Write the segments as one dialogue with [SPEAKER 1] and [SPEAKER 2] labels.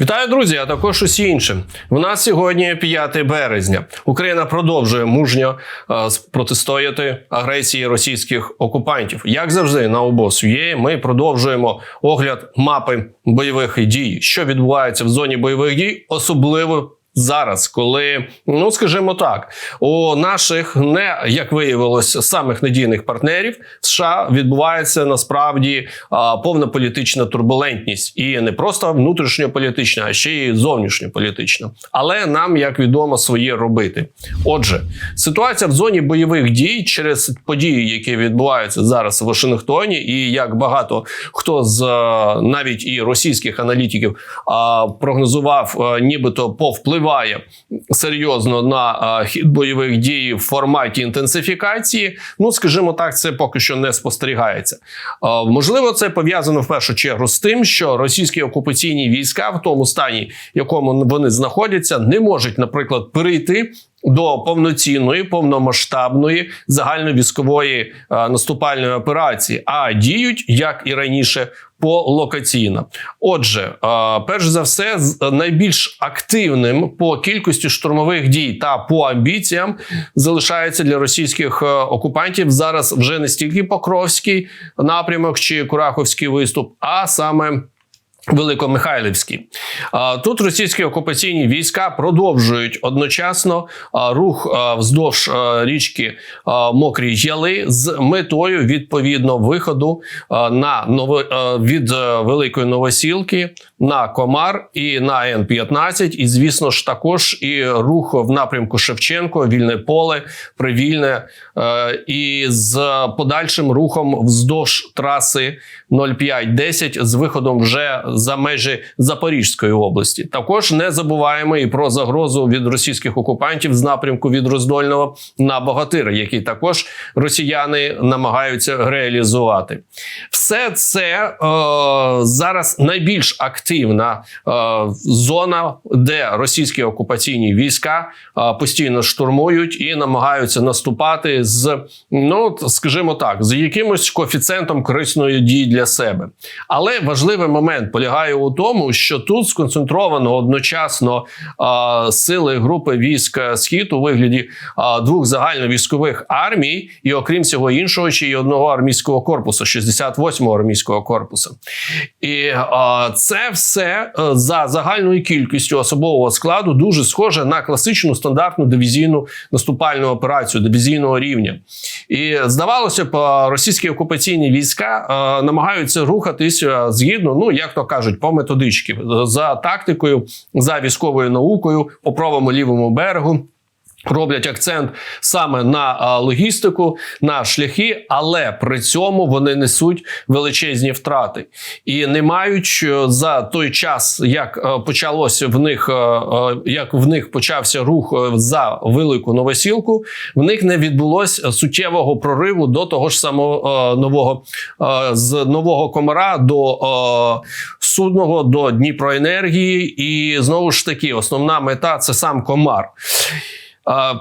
[SPEAKER 1] Вітаю, друзі, а також усі інші. У нас сьогодні 5 березня. Україна продовжує мужньо е, протистояти агресії російських окупантів. Як завжди, на обосує ми продовжуємо огляд мапи бойових дій, що відбувається в зоні бойових дій, особливо. Зараз, коли ну скажімо так, у наших не як виявилось самих надійних партнерів США відбувається насправді а, повна політична турбулентність, і не просто внутрішньополітична, а ще й зовнішньополітична. Але нам, як відомо, своє робити. Отже, ситуація в зоні бойових дій через події, які відбуваються зараз в Вашингтоні, і як багато хто з навіть і російських аналітиків а, прогнозував, а, нібито повпливає серйозно на хід бойових дій в форматі інтенсифікації. Ну скажімо так, це поки що не спостерігається. Можливо, це пов'язано в першу чергу з тим, що російські окупаційні війська в тому стані, в якому вони знаходяться, не можуть, наприклад, перейти. До повноцінної, повномасштабної загальновійськової е, наступальної операції, а діють як і раніше полокаційно. Отже, е, перш за все, найбільш активним по кількості штурмових дій та по амбіціям залишається для російських е, окупантів зараз вже не стільки Покровський напрямок чи Кураховський виступ, а саме. Великомихайлівський А, тут російські окупаційні війська продовжують одночасно рух вздовж річки Мокрі Яли з метою відповідно виходу на нови, від Великої Новосілки на Комар і на Н-15. І звісно ж також і рух в напрямку Шевченко, Вільне поле, Привільне е, і з подальшим рухом вздовж траси 0510 з виходом вже за межі Запорізької області. Також не забуваємо і про загрозу від російських окупантів з напрямку від Роздольного на Богатир, який також росіяни намагаються реалізувати. Все це е, зараз найбільш активна е, зона, де російські окупаційні війська е, постійно штурмують і намагаються наступати з, ну скажімо так, з якимось коефіцієнтом корисної дії для себе. Але важливий момент полягає у тому, що тут сконцентровано одночасно е, сили групи військ схід у вигляді е, двох загальновійськових армій, і окрім всього іншого, ще й одного армійського корпусу, 68-го армійського корпусу. І е, це все е, за загальною кількістю особового складу дуже схоже на класичну стандартну дивізійну наступальну операцію дивізійного рівня. І здавалося б, е, російські окупаційні війська е, намагаються рухатися згідно, ну як то кажуть, по методичці за тактикою, за військовою наукою по правому лівому берегу. Роблять акцент саме на логістику, на шляхи, але при цьому вони несуть величезні втрати і не мають е, за той час, як е, почалося в них, е, як в них почався рух за велику новосілку, в них не відбулось суттєвого прориву до того ж самого нового з нового комара до судного до Дніпроенергії, і знову ж таки, основна мета це сам комар.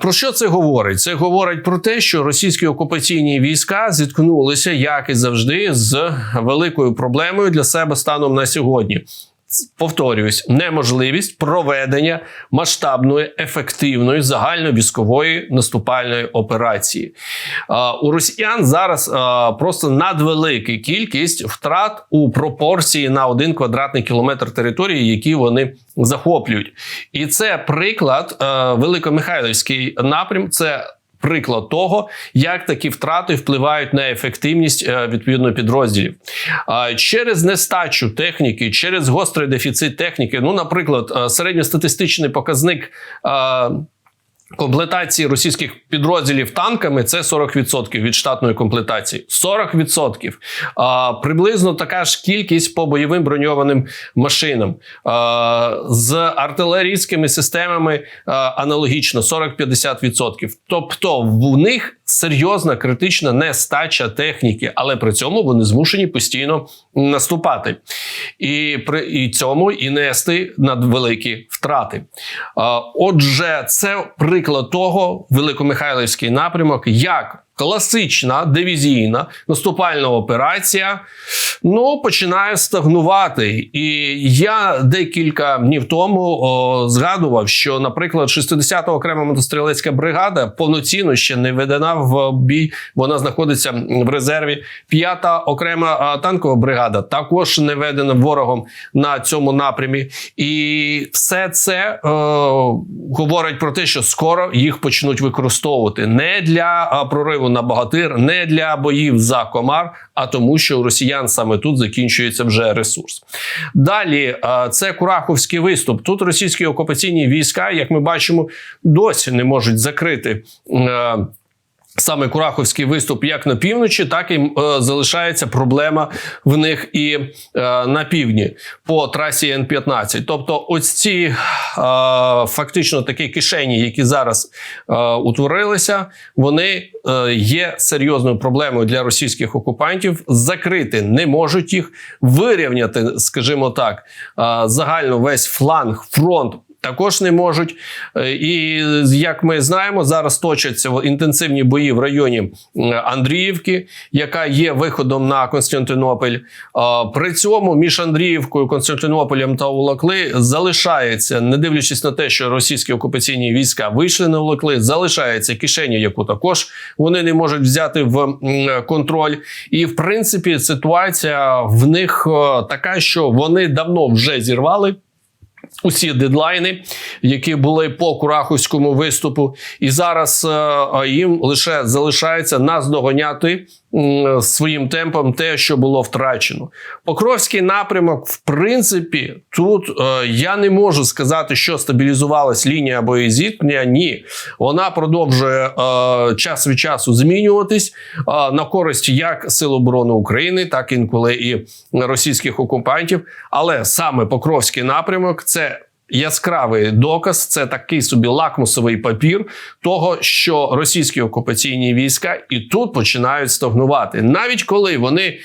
[SPEAKER 1] Про що це говорить? Це говорить про те, що російські окупаційні війська зіткнулися, як і завжди, з великою проблемою для себе станом на сьогодні. Повторююсь, неможливість проведення масштабної, ефективної загальновійськової наступальної операції. У росіян зараз просто надвелика кількість втрат у пропорції на один квадратний кілометр території, які вони захоплюють. І це приклад Великомихайлівський напрям. Це Приклад того, як такі втрати впливають на ефективність е, відповідно підрозділів через нестачу техніки, через гострий дефіцит техніки. Ну, наприклад, е, середньостатистичний показник. Комплектації російських підрозділів танками це 40% від штатної комплектації. 40%. А, приблизно така ж кількість по бойовим броньованим машинам. А, з артилерійськими системами а, аналогічно 40-50%. Тобто в них серйозна критична нестача техніки, але при цьому вони змушені постійно наступати. І при і цьому і нести надвеликі втрати. А, Отже, це приклад того, великомихайлівський напрямок, як класична дивізійна наступальна операція ну, починає стагнувати. І я декілька днів тому о, згадував, що, наприклад, 60-та окрема мотострілецька бригада повноцінно ще не ведена в бій, вона знаходиться в резерві. П'ята окрема танкова бригада також не ведена ворогом на цьому напрямі. І все це е, говорить про те, що скоро їх почнуть використовувати не для а, прориву на багатир, не для боїв за комар, а тому, що у росіян саме тут закінчується вже ресурс. Далі е, це Кураховський виступ. Тут російські окупаційні війська, як ми бачимо, досі не можуть закрити. Саме Кураховський виступ як на півночі, так і е, залишається проблема в них і е, на півдні по трасі Н-15. Тобто, ось ці е, фактично такі кишені, які зараз е, утворилися, вони е, є серйозною проблемою для російських окупантів. Закрити не можуть їх вирівняти, скажімо так, е, загально весь фланг, фронт також не можуть. Е, І як ми знаємо, зараз точаться інтенсивні бої в районі Андріївки, яка є виходом на Константинополь. При цьому між Андріївкою, Константинополем та Улакли залишається, не дивлячись на те, що російські окупаційні війська вийшли на Улакли, залишається кишені, яку також вони не можуть взяти в контроль. І в принципі ситуація в них е, така, що вони давно вже зірвали. Усі дедлайни, які були по Кураховському виступу, і зараз е, їм лише залишається наздоганяти своїм темпом те, що було втрачено. Покровський напрямок, в принципі, тут е, я не можу сказати, що стабілізувалась лінія боєзіткнення. Ні, вона продовжує е, час від часу змінюватись е, на користь як Сил оборони України, так інколи і російських окупантів. Але саме Покровський напрямок це яскравий доказ, це такий собі лакмусовий папір того, що російські окупаційні війська і тут починають стагнувати, навіть коли вони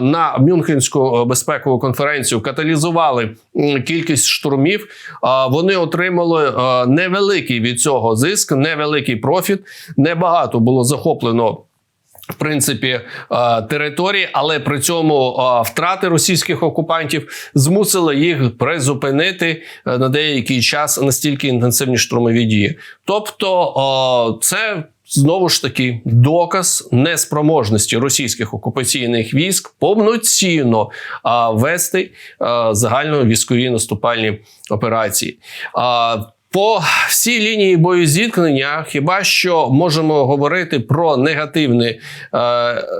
[SPEAKER 1] на Мюнхенську безпекову конференцію каталізували кількість штурмів, вони отримали невеликий від цього зиск, невеликий профіт. Небагато було захоплено. В принципі, е, території, але при цьому е, втрати російських окупантів змусили їх призупинити е, на деякий час настільки інтенсивні штурмові дії. Тобто, це знову ж таки доказ неспроможності російських окупаційних військ повноцінно вести загальновійськові наступальні операції. По всій лінії боєзіткнення хіба що можемо говорити про негативне е,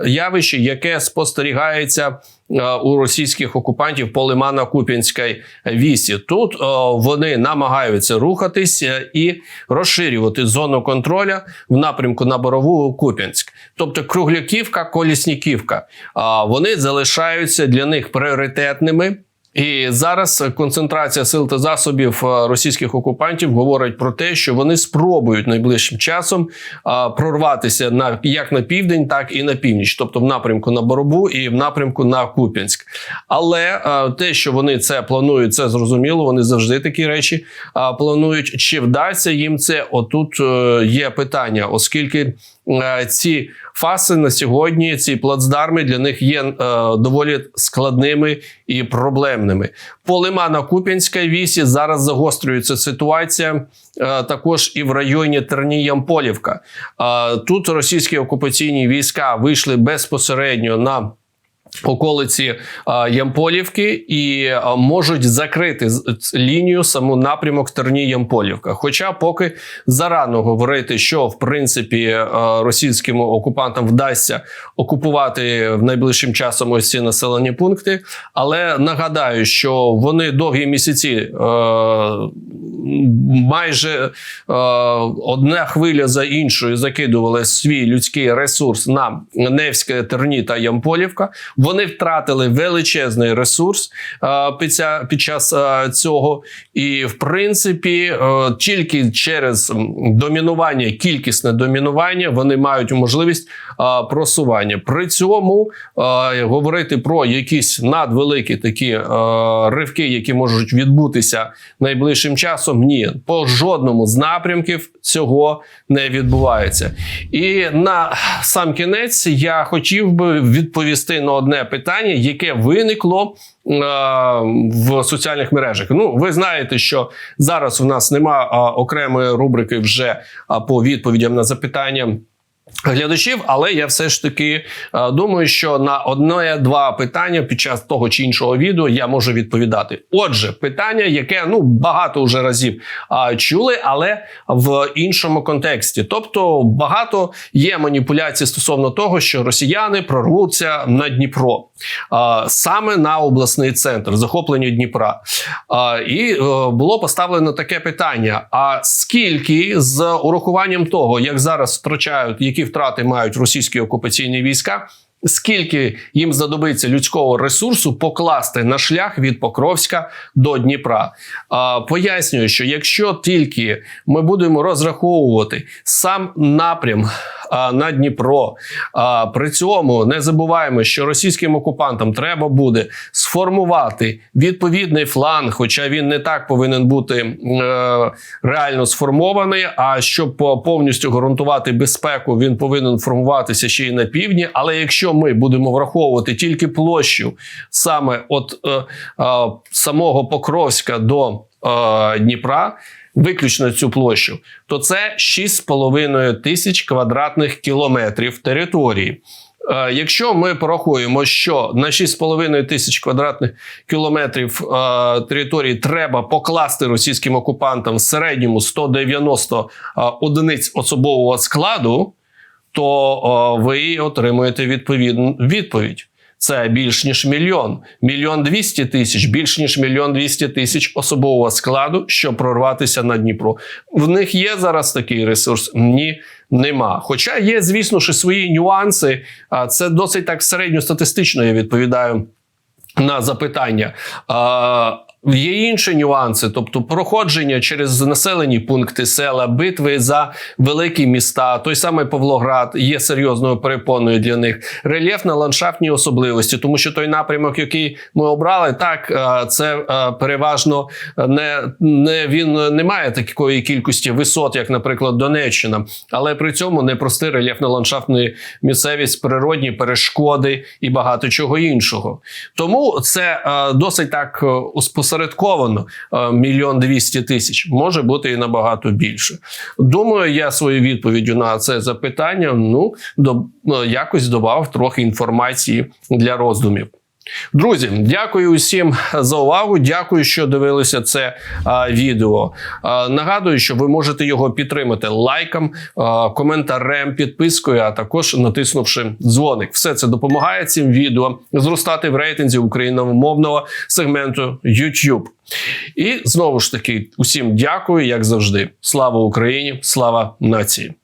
[SPEAKER 1] явище, яке спостерігається е, у російських окупантів по Лимано-Куп'янській вісі. Тут е, вони намагаються рухатися і розширювати зону контроля в напрямку на Борову Куп'янськ. Тобто Кругляківка, Колісніківка. Е, вони залишаються для них пріоритетними. І зараз концентрація сил та засобів е, російських окупантів говорить про те, що вони спробують найближчим часом прорватися на як на південь, так і на північ, тобто в напрямку на Боробу і в напрямку на Куп'янськ. Але те, що вони це планують, це зрозуміло. Вони завжди такі речі планують. Чи вдасться їм це? Отут е, є питання, оскільки. Е, ці фаси на сьогодні, ці плацдарми для них є е, доволі складними і проблемними. По лимана Куп'янській вісі зараз загострюється ситуація е, також і в районі Терні-Ямполівка. Е, тут російські окупаційні війська вийшли безпосередньо на Околиці Ямполівки і можуть закрити лінію саму напрямок Терні Ямполівка. Хоча поки зарано говорити, що в принципі російським окупантам вдасться окупувати в найближчим часом ось ці населені пункти. Але нагадаю, що вони довгі місяці майже одна хвиля за іншою закидували свій людський ресурс на Невське Терні та Ямполівка. Вони втратили величезний ресурс е, під, під час е, цього, і в принципі, е, тільки через домінування, кількісне домінування, вони мають можливість просування. При цьому говорити про якісь надвеликі такі ривки, які можуть відбутися найближчим часом, ні, по жодному з напрямків цього не відбувається. І на сам кінець я хотів би відповісти на одне питання, яке виникло е, в соціальних мережах. Ну, ви знаєте, що зараз у нас нема е, окремої рубрики вже е, по відповідям на запитання. Глядачів, але я все ж таки е, думаю, що на одне-два питання під час того чи іншого відео я можу відповідати. Отже, питання, яке ну багато вже разів а, чули, але в іншому контексті. Тобто багато є маніпуляцій стосовно того, що росіяни прорвуться на Дніпро, а, саме на обласний центр захоплення Дніпра. А, і е, було поставлено таке питання: а скільки з урахуванням того, як зараз втрачають, які втрати мають російські окупаційні війська? Скільки їм знадобиться людського ресурсу покласти на шлях від Покровська до Дніпра? А, пояснюю, що якщо тільки ми будемо розраховувати сам напрям на Дніпро, при цьому не забуваємо, що російським окупантам треба буде сформувати відповідний фланг, хоча він не так повинен бути е, реально сформований. А щоб повністю гарантувати безпеку, він повинен формуватися ще й на півдні. Але якщо ми будемо враховувати тільки площу саме от е, е, самого Покровська до Дніпра. Виключно цю площу, то це 6,5 тисяч квадратних кілометрів території. Е, Якщо ми порахуємо, що на 6,5 тисяч квадратних кілометрів е, території треба покласти російським окупантам в середньому 190 е, одиниць особового складу, то е, ви отримуєте відповідну відповідь. Це більш ніж мільйон, мільйон двісті тисяч, більш ніж мільйон двісті тисяч особового складу, щоб прорватися на Дніпро. В них є зараз такий ресурс? Ні, нема. Хоча є, звісно, що свої нюанси. А це досить так середньостатистично. Я відповідаю на запитання. Є інші нюанси, тобто проходження через населені пункти, села, битви за великі міста. Той самий Павлоград є серйозною перепоною для них. Рельєфно-ландшафтні особливості, тому що той напрямок, який ми обрали, так е, це е, переважно не, не він не має такої кількості висот, як, наприклад, Донеччина, але при цьому непростий рельєфно-ландшафтний місцевість, природні перешкоди і багато чого іншого. Тому це е, досить так е, спосередковано е, мільйон двісті тисяч може бути і набагато більше. Думаю, я свою відповіддю на це запитання ну до е, якось додав трохи інформації для роздумів. Друзі, дякую усім за увагу. Дякую, що дивилися це а, відео. А, нагадую, що ви можете його підтримати лайком, а, коментарем, підпискою, а також натиснувши дзвоник. Все це допомагає цим відео зростати в рейтинзі україномовного сегменту YouTube. І знову ж таки, усім дякую, як завжди. Слава Україні, слава нації.